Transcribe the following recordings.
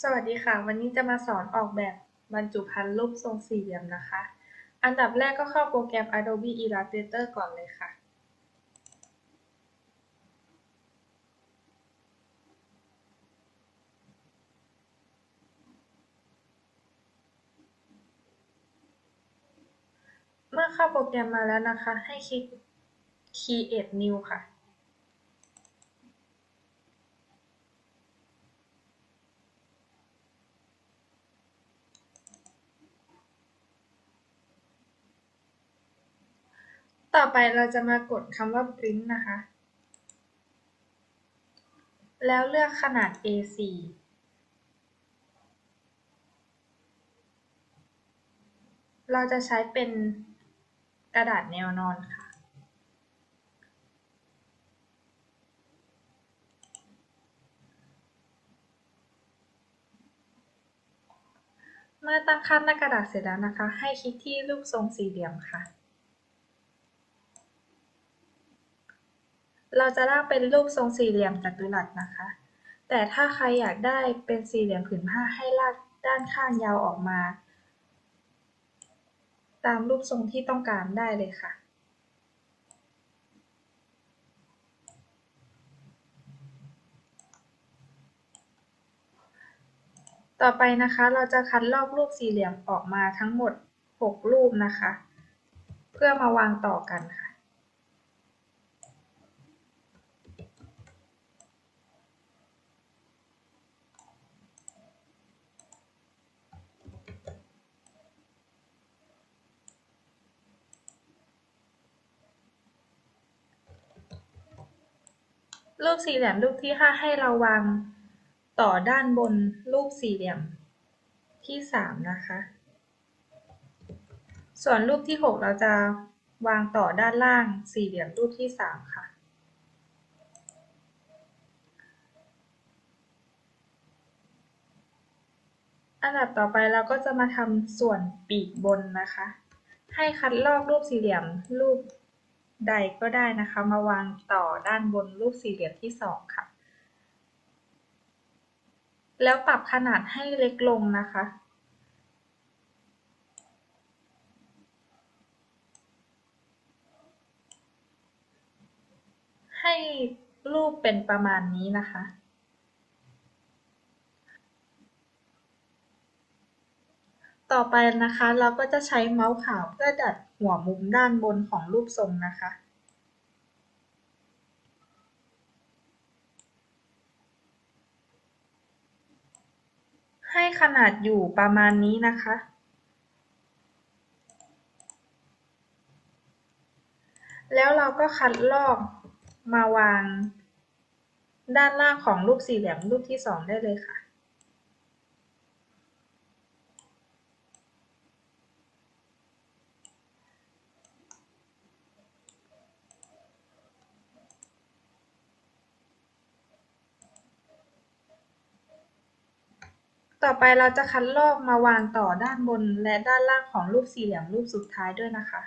สวัสดีค่ะ วันนี้จะมาสอนออกแบบบรรจุภัณฑ์รูปทรงสี่เหลี่ยมนะคะ อันดับแรกก็เข้าโปรแกรม Adobe Illustrator ก่อนเลยค่ะ เมื่อเข้าโปรแกรมมาแล้วนะคะ ให้คลิก Create New ค่ะ ต่อไปเราจะมากดคำว่า Print นะคะ แล้วเลือกขนาด A4 เราจะใช้เป็นกระดาษแนวนอนค่ะ เมื่อตั้งค่าหน้ากระดาษเสร็จแล้วนะคะ ให้คลิกที่รูปทรงสี่เหลี่ยมค่ะ เราจะลากเป็นรูปทรงสี่เหลี่ยมจัตุรัสนะคะ แต่ถ้าใครอยากได้เป็นสี่เหลี่ยมผืนผ้าให้ลากด้านข้างยาวออกมา ตามรูปทรงที่ต้องการได้เลยค่ะต่อไปนะคะเราจะคัดลอกรูปสี่เหลี่ยมออกมาทั้งหมด 6 รูปนะคะ เพื่อมาวางต่อกันค่ะ รูปสี่เหลี่ยมรูปที่5ให้เราวางต่อด้านบนรูปสี่เหลี่ยมที่3นะคะ ส่วนรูปที่6เราจะวางต่อด้านล่างสี่เหลี่ยมรูปที่3ค่ะ อันดับต่อไปเราก็จะมาทำส่วนปีกบนนะคะ ให้คัดลอกรูปสี่เหลี่ยมรูป ใดก็ได้นะคะ มาวางต่อด้านบนรูปสี่เหลี่ยมที่ 2 ค่ะ แล้วปรับขนาดให้เล็กลงนะคะ ให้รูปเป็นประมาณนี้นะคะต่อไปนะคะเราก็จะใช้เมาส์ขาวเพื่อดัด หัวมุมด้านบนของรูปทรงนะคะ ให้ขนาดอยู่ประมาณนี้นะคะ แล้วเราก็คัดลอกมาวางด้านล่างของรูปสี่เหลี่ยมรูปที่2ได้เลยค่ะ ต่อไปเราจะคัดลอกมาวางต่อด้านบนและด้านล่างของรูปสี่เหลี่ยมรูปสุดท้ายด้วยนะคะ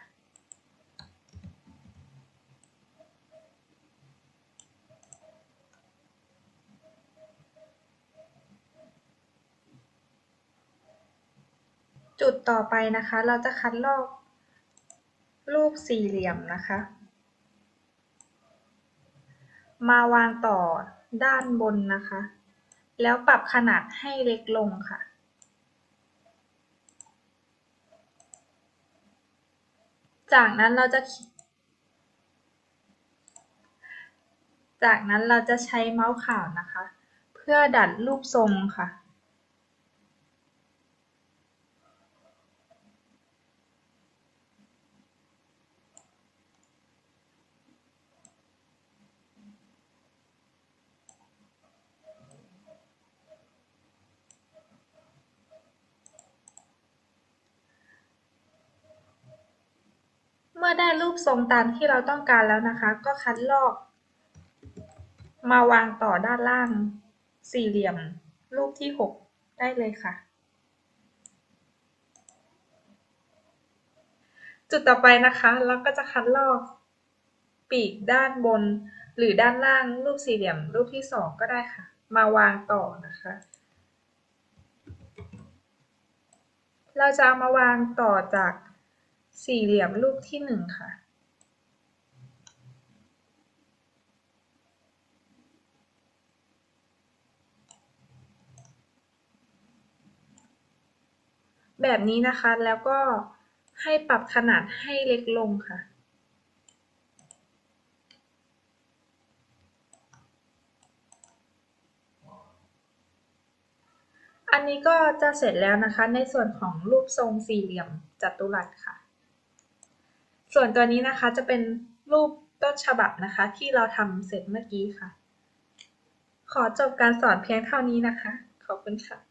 จุดต่อไปนะคะ เราจะคัดลอกรูปสี่เหลี่ยมนะคะ มาวางต่อด้านบนนะคะ แล้วปรับขนาดให้เล็กลงค่ะจากนั้นเราจะ จากนั้นเราจะใช้เมาส์ขาวนะคะ เพื่อดัดรูปทรงค่ะ ได้รูปทรงตามที่เราต้องการแล้วนะคะ ก็คัดลอก มาวางต่อด้านล่างสี่เหลี่ยม รูปที่ 6 ได้เลยค่ะ จุดต่อไปนะคะเราก็จะคัดลอกปีกด้านบน หรือด้านล่างรูปสี่เหลี่ยม รูปที่ 2 ก็ได้ค่ะ มาวางต่อนะคะเราจะเอามาวางต่อจาก สี่เหลี่ยมรูปที่หนึ่งค่ะ แบบนี้นะคะแล้วก็ให้ปรับขนาดให้เล็กลงค่ะอันนี้ก็จะเสร็จแล้วนะคะในส่วนของรูปทรงสี่เหลี่ยมจัตุรัสค่ะ ส่วนตัวนี้นะคะจะเป็นรูปต้นฉบับนะคะ ที่เราทำเสร็จเมื่อกี้ค่ะ ขอจบการสอนเพียงเท่านี้นะคะ ขอบคุณค่ะ